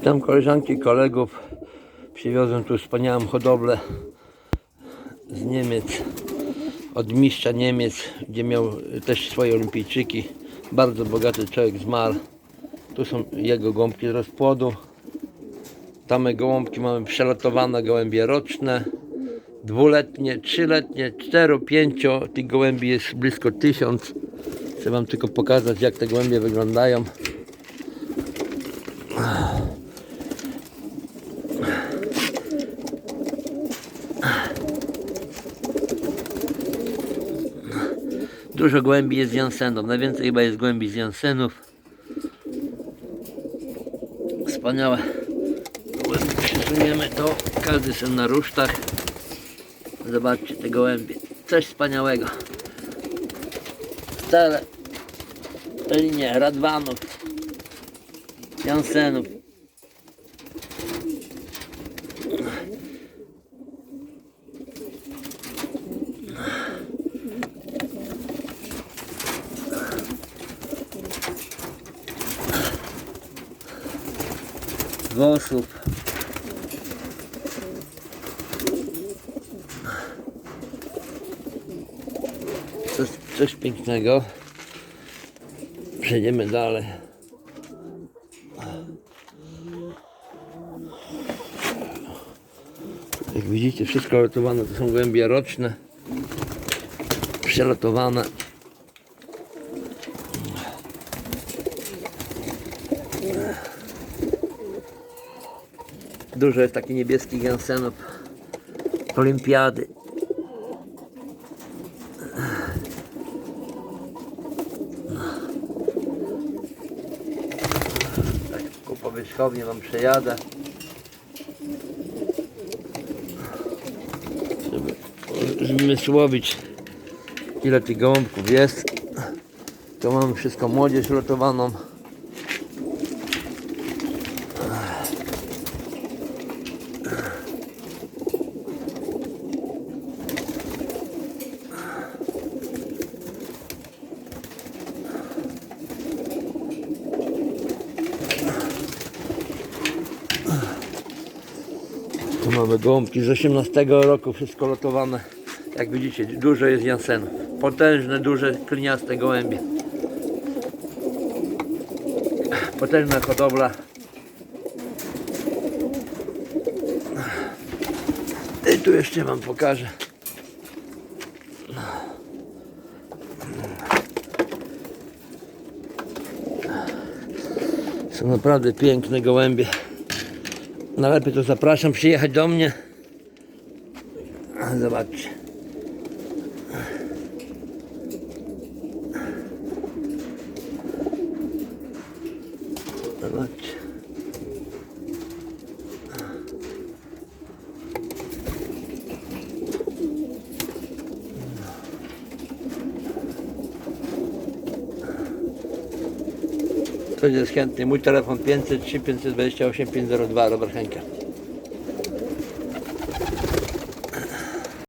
Witam koleżanki kolegów. Przywiozłem tu wspaniałą hodowlę z Niemiec, od mistrza Niemiec, gdzie miał też swoje olimpijczyki. Bardzo bogaty człowiek zmarł. Tu są jego gąbki z rozpłodu. Tamy gołąbki mamy przelotowane gołębie roczne, dwuletnie, trzyletnie, cztero, pięcio. Tych gołębi jest blisko tysiąc. Chcę Wam tylko pokazać, jak te gołębie wyglądają. Dużo głębi jest Jansenów. Najwięcej chyba jest głębi z Jansenów. Wspaniałe. Przesuniemy to. Każdy są na rusztach. Zobaczcie te gołębie. Coś wspaniałego. Całe linie Radwanów, Jansenów. Włosów. Coś, coś pięknego. Przejdziemy dalej. Jak widzicie, wszystko lotowane to są głębie roczne. Przelotowane. Dużo jest takich niebieskich jansenów. Olimpiady. Tak, ku powierzchowni wam przejadę. Żeby zmysłowić ile tych gołąbków jest. To mamy wszystko młodzież lotowaną. Mamy gołąbki z 18 roku, wszystko lotowane. Jak widzicie, dużo jest jansenów. Potężne, duże, kliniaste gołębie. Potężna hodowla. I tu jeszcze wam pokażę. Są naprawdę piękne gołębie. Najlepiej to zapraszam przyjechać do mnie. Zobaczcie. Ktoś jest chętny. Mój telefon 503 528 502 Robert Henkel.